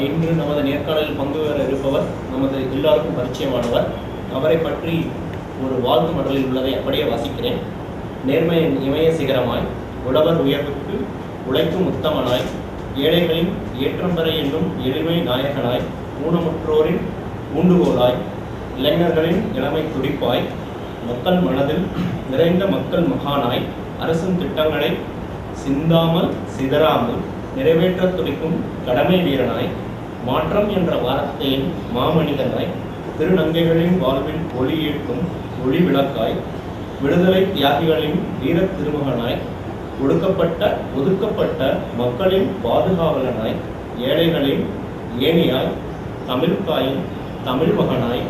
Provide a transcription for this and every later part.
இன்று நமது நேர்காணலில் பங்கு பெற இருப்பவர் நமது எல்லாருக்கும் பரிச்சயமானவர். அவரை பற்றி ஒரு வாழ்த்து மடலில் உள்ளதை அப்படியே வாசிக்கிறேன். நேர்மையின் இமய சிகரமாய் உழவர் உயர்வுக்கு உழைக்கும் உத்தமனாய் ஏழைகளின் ஏற்றம் என்னும் எளிமை நாயகனாய் ஊனமுற்றோரின் ஊண்டுகோலாய் இளைஞர்களின் இளமை துடிப்பாய் மக்கள் மனதில் நிறைந்த மக்கள் மகானாய் அரசின் திட்டங்களை சிந்தாமல் சிதறாமல் நிறைவேற்றத் துடிக்கும் கடமை வீரனாய் மாற்றம் என்ற வார்த்தையின் மாமனிதனாய் திருநங்கைகளின் வாழ்வில் ஒளி ஏற்றும் ஒளி விளக்காய் விடுதலை தியாகிகளின் வீரத் திருமகனாய் ஒடுக்கப்பட்ட ஒதுக்கப்பட்ட மக்களின் பாதுகாவலனாய் ஏழைகளின் ஏனியாய் தமிழ்காயின் தமிழ் மகனாய்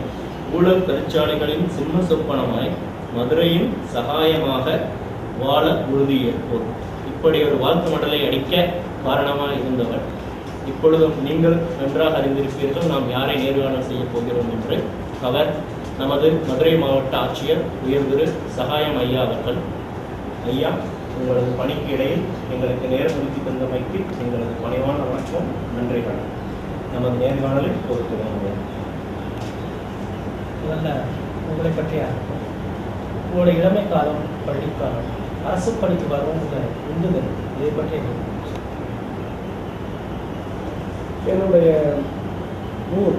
ஊழல் பெருச்சாலைகளின் சிம்ம சொப்பனமாய் மதுரையின் சகாயமாக வாழ உறுதியேற்போம் இப்படி ஒரு வாழ்த்து மடலை அடிக்க காரணமாக இருந்தவர் இப்பொழுதும் நீங்கள் நன்றாக அறிந்திருப்பீர்கள். நாம் யாரை நேர்காணல் செய்ய போகிறோம் என்று. அவர் நமது மதுரை மாவட்ட ஆட்சியர் உயர்ந்திரு சகாயம் ஐயா அவர்கள். ஐயா உங்களது பணிக்கு இடையில் எங்களுக்கு நேரம் ஒதுக்கி தந்தமைக்கு எங்களது பணிவான வணக்கம். நன்றிகள் நமது நேர்காணலில் பொறுத்துவாங்க முதல்ல உங்களை பற்றிய உங்களுடைய இளமை காலம் பள்ளிக்காலம் அரசு பணிக்கு வரவங்க உந்துதல் இதை பற்றி என்னுடைய ஊர்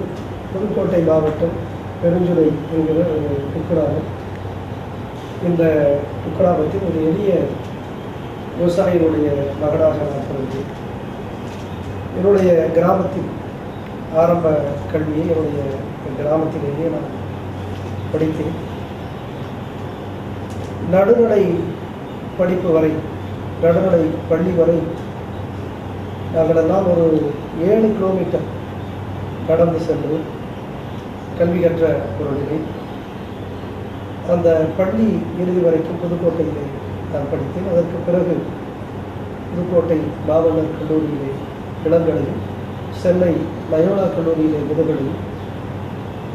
புதுக்கோட்டை மாவட்டம் பெருஞ்சுரை என்கிற ஒரு குக்கிராமம் இந்த குக்கிராமத்தில் ஒரு எளிய விவசாயினுடைய மகனாக நான் பிறந்தேன். என்னுடைய கிராமத்தில் ஆரம்ப கல்வியை என்னுடைய கிராமத்திலேயே நான் படித்தேன். நடுநிலை படிப்பு வரை நடுநிலை பள்ளி வரை நாங்களெல்லாம் ஒரு ஏழு கிலோமீட்டர் கடந்து சென்று கல்வி கற்ற ஒரு நிலை. அந்த பள்ளி இறுதி வரைக்கும் புதுக்கோட்டையிலே நான் படித்தேன். அதற்கு பிறகு புதுக்கோட்டை பாபநர் கல்லூரியிலே இளங்கலையும் சென்னை லயோலா கல்லூரியிலே முதுகலையும்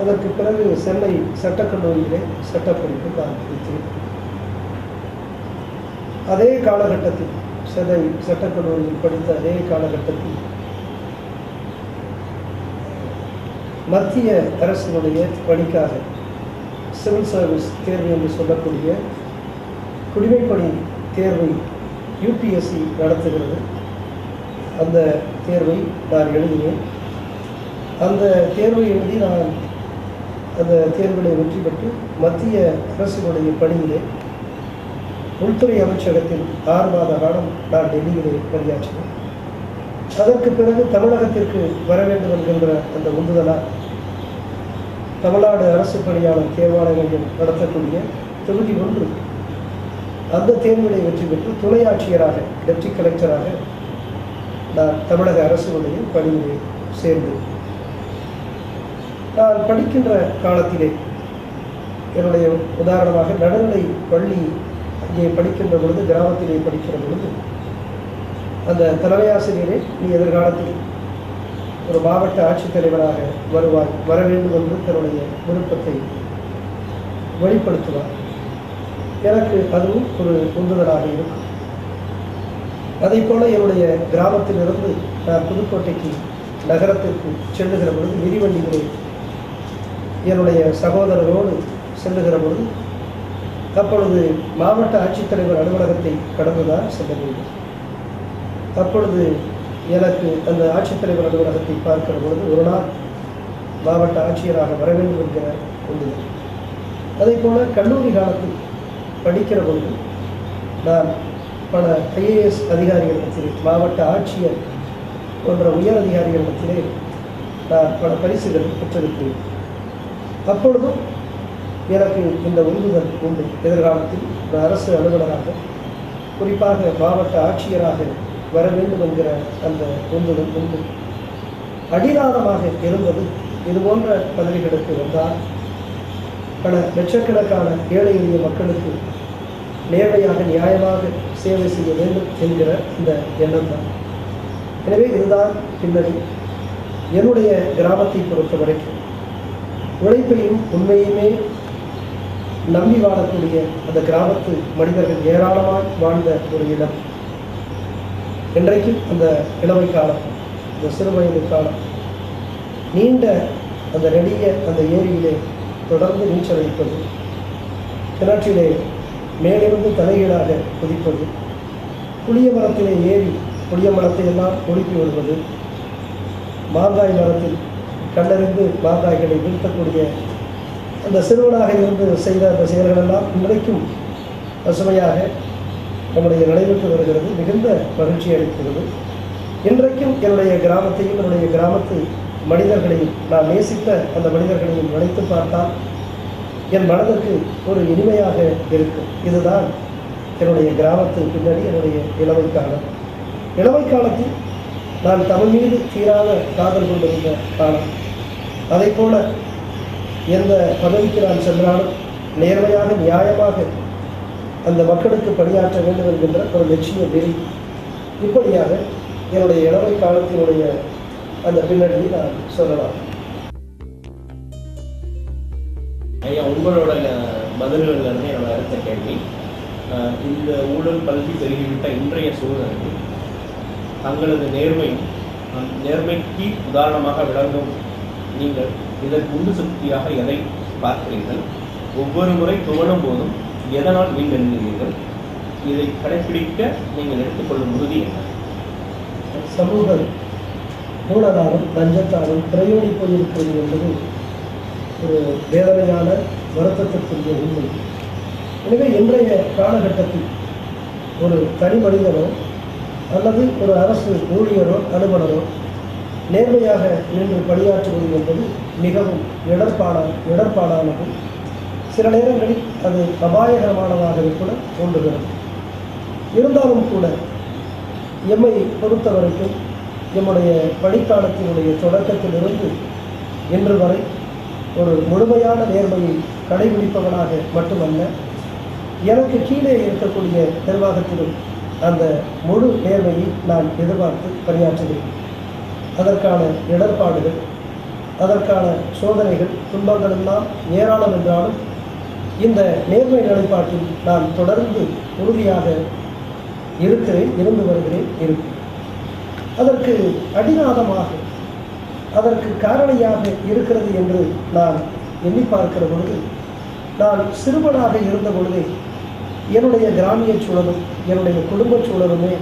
அதற்கு பிறகு சென்னை சட்டக்கல்லூரியிலே சட்டப்படிப்பு நான் படித்தேன் அதே காலகட்டத்தில் சதை சட்டக்கல்லூரியில் படித்த அதே காலகட்டத்தில் மத்திய அரசினுடைய பணிக்காக சிவில் சர்வீஸ் தேர்வு என்று சொல்லக்கூடிய குடிமைப்பணி தேர்வை யூபிஎஸ்சி நடத்துகிறது. அந்த தேர்வை நான் எழுதினேன். அந்த தேர்வை எழுதி நான் அந்த தேர்வுகளை வெற்றி பெற்று மத்திய அரசினுடைய பணியிலே உள்துறை அமைச்சகத்தில் ஆறு மாத காலம் நான் டெல்லியிலே பணியாற்றினேன் அதற்கு பிறகு தமிழகத்திற்கு வர வேண்டும் என்கின்ற அந்த உந்துதலால் தமிழ்நாடு அரசு பணியாளர் தேர்வாணைய நடத்தக்கூடிய தொகுதி ஒன்று அந்த தேர்விலை வெற்றி பெற்று துணை ஆட்சியராக டெப்டி கலெக்டராக நான் தமிழக அரசினுடைய பணியிலே சேர்ந்தேன். நான் படிக்கின்ற காலத்திலே என்னுடைய உதாரணமாக நடுநிலை பள்ளி இங்கே படிக்கின்ற பொழுது கிராமத்திலே படிக்கிற பொழுது அந்த தலைமையாசிரியரே நீ எதிர்காலத்தில் ஒரு மாவட்ட ஆட்சித்தலைவராக வருவாய் வர வேண்டும் என்று தன்னுடைய விருப்பத்தை வெளிப்படுத்துவார். எனக்கு அதுவும் ஒரு உந்துதலாக இருக்கும். அதே போல என்னுடைய கிராமத்திலிருந்து நான் புதுக்கோட்டைக்கு நகரத்திற்கு செல்லுகிற பொழுது மிதிவண்டிகளில் என்னுடைய சகோதரரோடு செல்லுகிற பொழுது அப்பொழுது மாவட்ட ஆட்சித்தலைவர் அலுவலகத்தை கடந்துதான் செல்ல வேண்டும். அப்பொழுது எனக்கு அந்த ஆட்சித்தலைவர் அலுவலகத்தை பார்க்கிற பொழுது ஒரு நாள் மாவட்ட ஆட்சியராக வர வேண்டும் என்கிற உந்துதல். அதே போல கல்லூரி காலத்தில் படிக்கிற பொழுது நான் பல ஐஏஎஸ் அதிகாரிகளிடத்திலே மாவட்ட ஆட்சியர் போன்ற உயர் அதிகாரிகளிடத்திலே நான் பல பரிசுகள் பெற்றிருக்கிறேன். அப்பொழுதும் எனக்கு இந்த உந்துதல் உண்டு. எதிர்காலத்தில் ஒரு அரசு அலுவலராக குறிப்பாக மாவட்ட ஆட்சியராக வர வேண்டும் என்கிற அந்த உந்துதல் உண்டு. அடிநாதமாக இருந்தது இது போன்ற பதவிகளுக்கு வந்தால் பல லட்சக்கணக்கான ஏழை எளிய மக்களுக்கு நேர்மையாக நியாயமாக சேவை செய்ய வேண்டும் என்கிற இந்த எண்ணம் தான் எனவே இதுதான் பின்னணி. என்னுடைய கிராமத்தை பொறுத்த வரைக்கும் உழைப்பையும் உண்மையுமே நம்பி வாழக்கூடிய அந்த கிராமத்து மனிதர்கள் ஏராளமாய் வாழ்ந்த ஒரு இடம். இன்றைக்கும் அந்த இளமை காலம் இந்த சிறுவயது காலம் நீண்ட அந்த நெடிய அந்த ஏரியிலே தொடர்ந்து நீச்சல் அடிப்பது கிணற்றிலே மேலிருந்து தலைகீழாக குதிப்பது புளிய மரத்திலே ஏறி புளிய மரத்தை எல்லாம் ஒடுக்கி வருவது மாங்காய் மரத்தில் கண்டறிந்து மாங்காய்களை வீழ்த்தக்கூடிய அந்த சிறுவனாக இருந்து செய்த அந்த செயல்களெல்லாம் இன்றைக்கும் பசுமையாக நம்முடைய நடைபெற்று வருகிறது மிகுந்த மகிழ்ச்சி அளிக்கிறது. இன்றைக்கும் என்னுடைய கிராமத்தையும் என்னுடைய கிராமத்து மனிதர்களையும் நான் நேசித்த அந்த மனிதர்களையும் நினைத்து பார்த்தால் என் மனதுக்கு ஒரு இனிமையாக இருக்கும். இதுதான் என்னுடைய கிராமத்து பின்னணி என்னுடைய இளமை காலம். இளமை காலத்தில் நான் தமிழ் மீது தீராத காதல் கொண்டிருந்த காலம். அதைப் போல எந்த பதவிக்கு நான் சென்றாலும் நேர்மையாக நியாயமாக அந்த மக்களுக்கு பணியாற்ற வேண்டும் என்கின்ற ஒரு லட்சிய நெறி இப்படியாக என்னுடைய இளமை காலத்தினுடைய அந்த பின்னணியை நான் சொல்லலாம். ஐயா உங்களோட அஹ், இருந்து என்னோட அடுத்த கேள்வி. இந்த ஊழல் பல்கி பெருகிவிட்ட இன்றைய சூழ்நிலையில் தங்களது நேர்மை நேர்மைக்கு உதாரணமாக விளங்கும் நீங்கள் இதற்கு உந்து சக்தியாக எதை பார்க்கிறீர்கள்? ஒவ்வொரு முறை துவணும் போதும் எதனால் வீண்டெழுகிறீர்கள் இதை கடைபிடிக்க நீங்கள் எடுத்துக்கொள்ளும் உறுதி என்ன? சமூக மூலதாரம் லஞ்சத்தாலும் பிரயோடி போயிருக்கிறது என்பது ஒரு வேதனையான வருத்தத்திற்குரிய உண்மை. எனவே இன்றைய காலகட்டத்தில் ஒரு தனி மனிதனோ அல்லது ஒரு அரசு ஊழியரோ அலுவலரோ நேர்மையாக நின்று பணியாற்றுவது என்பது மிகவும் இடர்பாட இடர்பாடானதும் சில நேரங்களில் அது அபாயகரமானதாகவே கூட தோன்றுகிறது. இருந்தாலும் கூட எம்மை பொறுத்த வரைக்கும் எம்முடைய பணிக்காலத்தினுடைய தொடக்கத்திலிருந்து இன்று வரை ஒரு முழுமையான நேர்மையை கடைபிடிப்பவனாக மட்டுமல்ல எனக்கு கீழே இருக்கக்கூடிய நிர்வாகத்திலும் அந்த முழு நேர்மையை நான் எதிர்பார்த்து பணியாற்றுகிறேன். அதற்கான இடர்பாடுகள் அதற்கான சோதனைகள் துன்பங்கள் எல்லாம் ஏராளம் என்றாலும் இந்த நேர்மை நிலைப்பாட்டில் நான் தொடர்ந்து உறுதியாக இருக்கிறேன் இருந்து வருகிறேன் இருப்பேன் அதற்கு அடிநாதமாக அதற்கு காரணியாக இருக்கிறது என்று நான் எண்ணி பார்க்கிற பொழுது நான் சிறுவனாக இருந்த பொழுதே என்னுடைய கிராமிய சூழலும் என்னுடைய குடும்ப சூழலுமே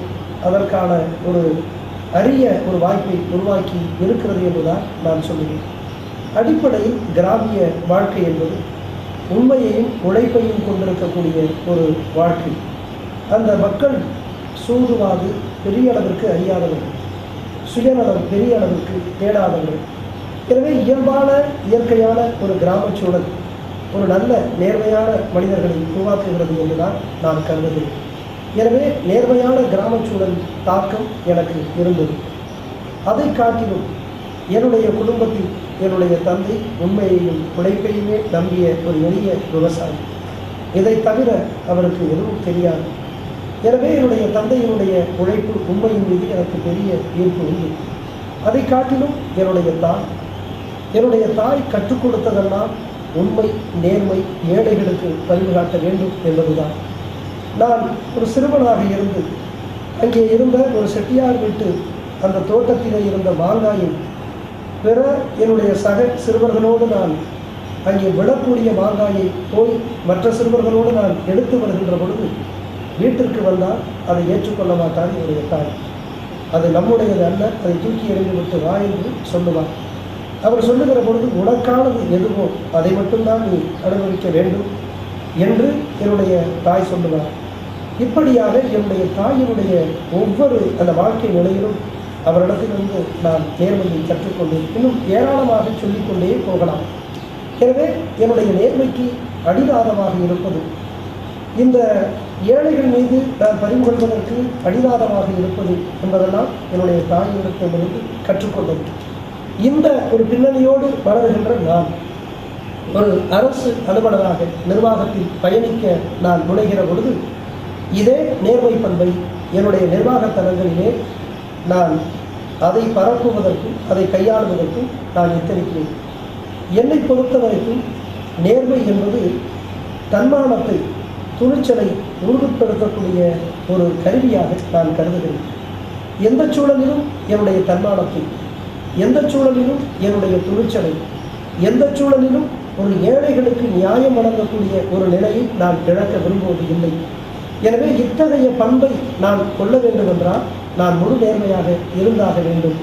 அதற்கான ஒரு அரிய ஒரு வாய்ப்பை உருவாக்கி இருக்கிறது என்றுதான் நான் சொல்லுவேன் அடிப்படையில் கிராமிய வாழ்க்கை என்பது உண்மையையும் உழைப்பையும் கொண்டிருக்கக்கூடிய ஒரு வாழ்க்கை. அந்த மக்கள் சூதுவாது பெரிய அளவிற்கு அறியாதவர்கள் சுயநலம் பெரிய அளவிற்கு தேடாதவர்கள். எனவே இயல்பான இயற்கையான ஒரு கிராமச் சூழல் ஒரு நல்ல நேர்மையான மனிதர்களை உருவாக்குகிறது என்றுதான் நான் கருதுகிறேன். எனவே நேர்மையான கிராமச் சூழல் தாக்கம் எனக்கு இருந்தது. அதை காட்டிலும் என்னுடைய குடும்பத்தில் என்னுடைய தந்தை உண்மையையும் உழைப்பையுமே நம்பிய ஒரு எளிய விவசாயி. இதை தவிர அவருக்கு எதுவும் தெரியாது. எனவே என்னுடைய தந்தையினுடைய உழைப்பு உண்மையின் மீது எனக்கு பெரிய ஈர்ப்பு உண்டு. அதை காட்டிலும் என்னுடைய தாய் என்னுடைய தாய் கற்றுக் கொடுத்ததெல்லாம் உண்மை நேர்மை ஏழைகளுக்கு பரிவு காட்ட வேண்டும் என்பதுதான். நான் ஒரு சிறுவனாக இருந்து அங்கே இருந்த ஒரு செட்டியார் வீட்டு அந்த தோட்டத்திலே இருந்த மாங்காயை பிற என்னுடைய சக சிறுவர்களோடு நான் அங்கே விழக்கூடிய மாங்காயை போய் மற்ற சிறுவர்களோடு நான் எடுத்து வருகின்ற பொழுது வீட்டிற்கு வந்தால் அதை ஏற்றுக்கொள்ள மாட்டார் என்னுடைய தாய். அது நம்முடையது அல்ல அதை தூக்கி எறிந்து விட்டு வா என்று சொல்லுவார். அவர் சொல்லுகிற பொழுது உனக்கானது எதுவோ அதை மட்டும்தான் நீ அனுபவிக்க வேண்டும் என்று என்னுடைய தாய் சொல்லுவார். இப்படியாக என்னுடைய தாயினுடைய ஒவ்வொரு அந்த வாழ்க்கை நிலையிலும் அவரிடத்திலிருந்து நான் நேர்மையை கற்றுக்கொண்டு இன்னும் ஏராளமாக சொல்லிக்கொண்டே போகலாம். எனவே என்னுடைய நேர்மைக்கு அடிநாதமாக இருப்பது இந்த ஏழைகள் மீது நான் பறிமுகொள்வதற்கு அடிநாதமாக இருப்பது என்பதெல்லாம் என்னுடைய தாயிடத்திலிருந்து கற்றுக்கொண்டது இந்த ஒரு பின்னணியோடு வளர்கின்ற நான் ஒரு அரசு அலுவலராக நிர்வாகத்தில் பயணிக்க நான் முனைகிற பொழுது இதே நேர்மை பண்பை என்னுடைய நிர்வாக தலங்களிலே நான் அதை பரப்புவதற்கும் அதை கையாளுவதற்கும் நான் எத்தரிக்கிறேன் என்னை பொறுத்தவரைக்கும் நேர்மை என்பது தன்மானத்தை துணிச்சலை உறுதிப்படுத்தக்கூடிய ஒரு கருவியாக நான் கருதுகிறேன். எந்த சூழலிலும் என்னுடைய தன்மானத்தை எந்த சூழலிலும் என்னுடைய துணிச்சலை எந்த சூழலிலும் ஒரு ஏழைகளுக்கு நியாயம் வழங்கக்கூடிய ஒரு நிலையை நான் இழக்க விரும்புவது இல்லை. எனவே இத்தகைய பண்பை நான் கொள்ள வேண்டும் என்றால் நான் முழு நேர்மையாக இருந்தாக வேண்டும்.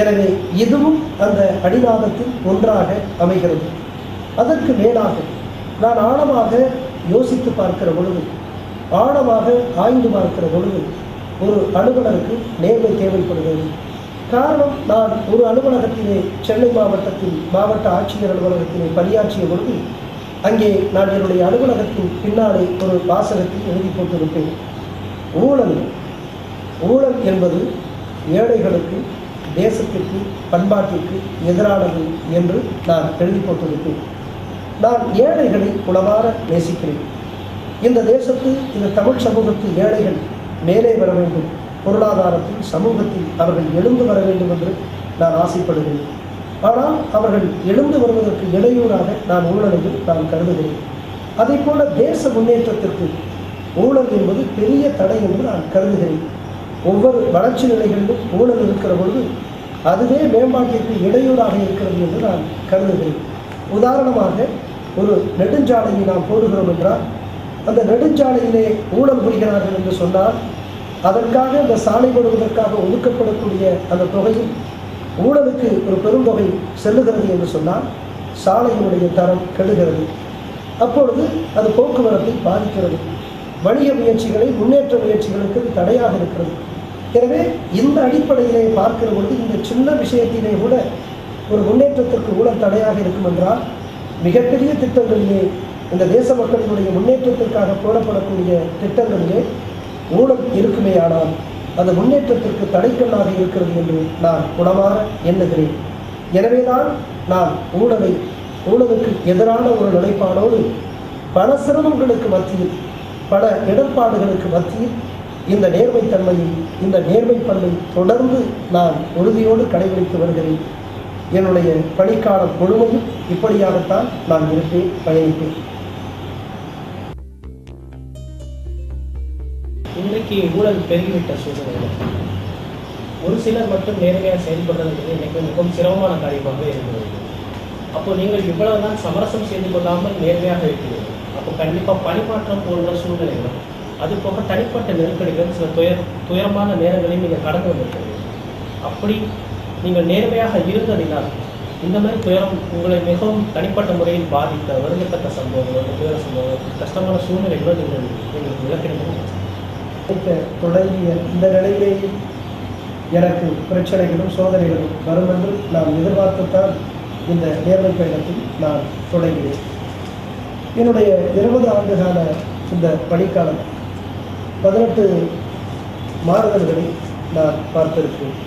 எனவே இதுவும் அந்த அடிநாதத்தில் ஒன்றாக அமைகிறது. அதற்கு மேலாக நான் ஆழமாக யோசித்து பார்க்கிற பொழுது ஆழமாக ஆய்ந்து பார்க்கிற பொழுது ஒரு அலுவலருக்கு நேர்மை தேவைப்படுகிறது. காரணம் நான் ஒரு அலுவலகத்திலே சென்னை மாவட்டத்தில் மாவட்ட ஆட்சியர் அலுவலகத்திலே பணியாற்றிய பொழுது அங்கே நான் என்னுடைய அலுவலகத்தின் பின்னாலே ஒரு வாசகத்தில் எழுதி போட்டிருப்பேன். ஊழல் ஊழல் என்பது ஏழைகளுக்கு தேசத்திற்கு பண்பாட்டிற்கு எதிரானது என்று நான் எழுதி போட்டிருப்பேன். நான் ஏழைகளை உளவார நேசிக்கிறேன். இந்த தேசத்து இந்த தமிழ் சமூகத்து ஏழைகள் மேலே வர வேண்டும். பொருளாதாரத்தில் சமூகத்தில் அவர்கள் எழுந்து வர வேண்டும் என்று நான் ஆசைப்படுகிறேன். ஆனால் அவர்கள் எழுந்து வருவதற்கு இடையூறாக நான் ஊழலையும் நான் கருதுகிறேன். அதே போல தேச முன்னேற்றத்திற்கு ஊழல் என்பது பெரிய தடை என்று நான் கருதுகிறேன். ஒவ்வொரு வளர்ச்சி நிலைகளிலும் ஊழல் இருக்கிற பொழுது அதுவே மேம்பாட்டிற்கு இடையூறாக இருக்கிறது என்று நான் கருதுகிறேன். உதாரணமாக ஒரு நெடுஞ்சாலையை நாம் போடுகிறோம் என்றால் அந்த நெடுஞ்சாலையிலே ஊழல் புரிகிறார்கள் என்று சொன்னால் அதற்காக அந்த சாலை போடுவதற்காக ஒதுக்கப்படக்கூடிய அந்த தொகையில் ஊழலுக்கு ஒரு பெருந்தொகை செல்லுகிறது என்று சொன்னால் சாலையினுடைய தரம் கெடுகிறது. அப்பொழுது அது போக்குவரத்தை பாதிக்கிறது. வணிக முயற்சிகளை முன்னேற்ற முயற்சிகளுக்கு தடையாக இருக்கிறது. எனவே இந்த அடிப்படையிலே பார்க்கிற பொழுது இந்த சின்ன விஷயத்திலே கூட ஒரு முன்னேற்றத்திற்கு ஊழல் தடையாக இருக்கும் என்றால் மிகப்பெரிய திட்டங்களிலே இந்த தேச மக்களினுடைய முன்னேற்றத்திற்காக போடப்படக்கூடிய திட்டங்களிலே ஊழல் இருக்குமேயானால் அது முன்னேற்றத்திற்கு தடைக்கல்லாக இருக்கிறது என்று நான் குணமாக எண்ணுகிறேன். எனவேதான் நான் ஊழலை ஊழலுக்கு எதிரான ஒரு நிலைப்பாடோடு பல சிரமங்களுக்கு மத்தியில் பல இடர்பாடுகளுக்கு மத்தியில் இந்த நேர்மைத்தன்மையை இந்த நேர்மை பண்பை தொடர்ந்து நான் உறுதியோடு கடைபிடித்து வருகிறேன். என்னுடைய பணிக்காலம் முழுவதும் இப்படியாகத்தான் நான் இருப்பேன் பயணிப்பேன். இன்றைக்கு ஊழல் பெருகிவிட்ட சூழ்நிலை ஒரு சிலர் மட்டும் நேர்மையாக செயல்படுறது இன்றைக்கு மிகவும் சிரமமான காரியமாக இருக்கிறது அப்போ நீங்கள் இவ்வளவு தான் சமரசம் செய்து கொள்ளாமல் நேர்மையாக இருக்கிறீர்கள். அப்போ கண்டிப்பாக பணிமாற்றம் போன்ற சூழ்நிலைகளும் அது போக தனிப்பட்ட நெருக்கடிகள் சில துயர் துயரமான நேரங்களையும் நீங்கள் கடந்து வந்திருக்கிறீர்கள். அப்படி நீங்கள் நேர்மையாக இருந்ததினால் இந்த மாதிரி துயரம் உங்களை மிகவும் தனிப்பட்ட முறையில் பாதித்த வருந்தத்தக்க சம்பவங்கள் துயர சம்பவங்கள் கஷ்டமான சூழ்நிலைகளும் நீங்கள் எங்களுக்கு விளக்கிடுங்க தொடங்கிய இந்த நிலையிலேயே எனக்கு பிரச்சனைகளும் சோதனைகளும் வரும் என்று நான் எதிர்பார்த்துத்தான் இந்த நேர்மை பயணத்தில் நான் தொடங்கினேன். என்னுடைய இருபது ஆண்டுகால இந்த பணிக்காலம் பதினெட்டு மாறுதல்களை நான் பார்த்திருக்கிறேன்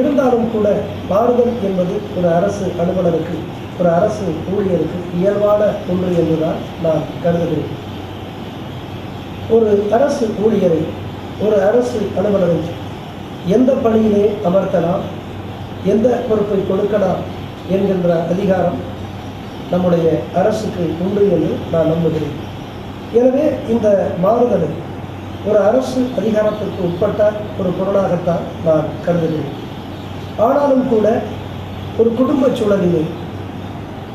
இருந்தாலும் கூட மாறுதல் என்பது ஒரு அரசு அலுவலருக்கு ஒரு அரசு ஊழியருக்கு இயல்பான ஒன்று என்றுதான் நான் கருதுகிறேன். ஒரு அரசு ஊழியரை ஒரு அரசு அலுவலரை எந்த பணியிலே அமர்த்தலாம் எந்த பொறுப்பை கொடுக்கலாம் என்கின்ற அதிகாரம் நம்முடைய அரசுக்கு உண்டு என்று நான் நம்புகிறேன். எனவே இந்த மாறுதலை ஒரு அரசு அதிகாரத்திற்கு உட்பட்ட ஒரு பொருளாகத்தான் நான் கருதுகிறேன். ஆனாலும் கூட ஒரு குடும்ப சூழலிலே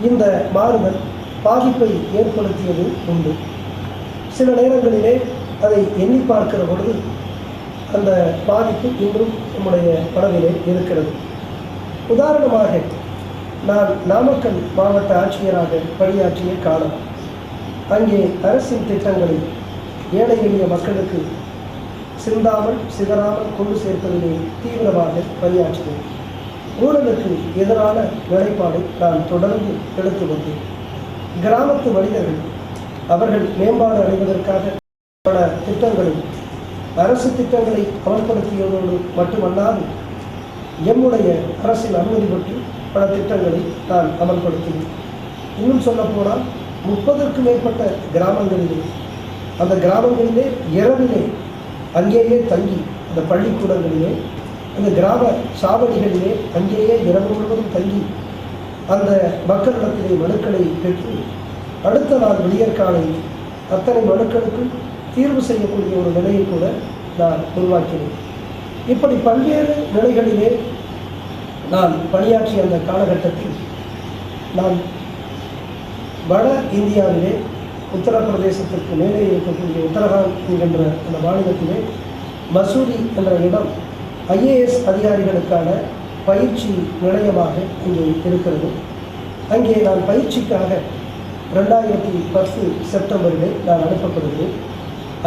இந்த மாறுதல் பாதிப்பை ஏற்படுத்தியது உண்டு. சில நேரங்களிலே அதை எண்ணி பார்க்கிற பொழுது அந்த பாதிப்பு இன்றும் நம்முடைய மனதிலே இருக்கிறது. உதாரணமாக நான் நாமக்கல் மாவட்ட ஆட்சியராக பணியாற்றிய காலம் அங்கே அரசின் திட்டங்களை ஏழை எளிய மக்களுக்கு சிந்தாமல் சிதறாமல் கொண்டு சேர்ப்பதிலே தீவிரமாக பணியாற்றினேன். ஊழலுக்கு எதிரான நிலைப்பாடை நான் தொடர்ந்து எடுத்து வந்தேன் கிராமத்து மனிதர்கள் அவர்கள் மேம்பாடு அடைவதற்காக பல திட்டங்களை அரசு திட்டங்களை அமல்படுத்தியதோடு மட்டுமல்லாது எம்முடைய அரசின் அனுமதி பெற்று பல திட்டங்களை நான் அமல்படுத்தினேன். இன்னும் சொல்லப்போனால் முப்பதற்கும் மேற்பட்ட கிராமங்களிலே அந்த கிராமங்களிலே இரவிலே அங்கேயே தங்கி அந்த பள்ளிக்கூடங்களிலே அந்த கிராம சாவடிகளிலே அங்கேயே இரவு முழுவதும் தங்கி அந்த மக்களிடத்திலே மனுக்களை பெற்று அடுத்த நாள் விடியற்காலையில் அத்தனை மனுக்களுக்கும் தீர்வு செய்யக்கூடிய ஒரு நிலையை கூட நான் உருவாக்கினேன். இப்படி பல்வேறு நிலைகளிலே நான் பணியாற்றிய அந்த காலகட்டத்தில் நான் வட இந்தியாவிலே உத்தரப்பிரதேசத்திற்கு மேலே இருக்கக்கூடிய உத்தரகாண்ட் என்கின்ற அந்த மாநிலத்திலே மசூதி என்ற இடம் ஐஏஎஸ் அதிகாரிகளுக்கான பயிற்சி நிலையமாக இங்கே இருக்கிறது. அங்கே நான் பயிற்சிக்காக ரெண்டாயிரத்தி பத்து செப்டம்பரில் நான் அனுப்பப்படுகிறேன்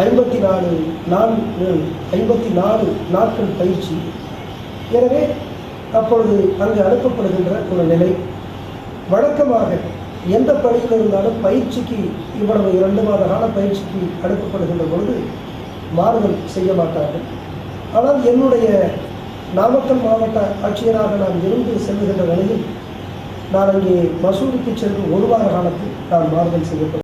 ஐம்பத்தி நாலு நான்கு ஐம்பத்தி நாலு நாட்கள் பயிற்சி. எனவே அப்பொழுது அங்கு அனுப்பப்படுகின்ற ஒரு நிலை. வழக்கமாக எந்த பணியில் இருந்தாலும் பயிற்சிக்கு இவ்வளவு இரண்டு மாத கால பயிற்சிக்கு அனுப்பப்படுகின்ற பொழுது மாறுதல் செய்ய மாட்டார்கள். ஆனால் என்னுடைய நாமக்கல் மாவட்ட ஆட்சியராக நான் இருந்து செல்லுகின்ற நிலையில் நான் இங்கே மசூதிக்கு சென்று ஒரு வார காலத்தில் நான் மாறுதல் செய்யப்பட்டேன்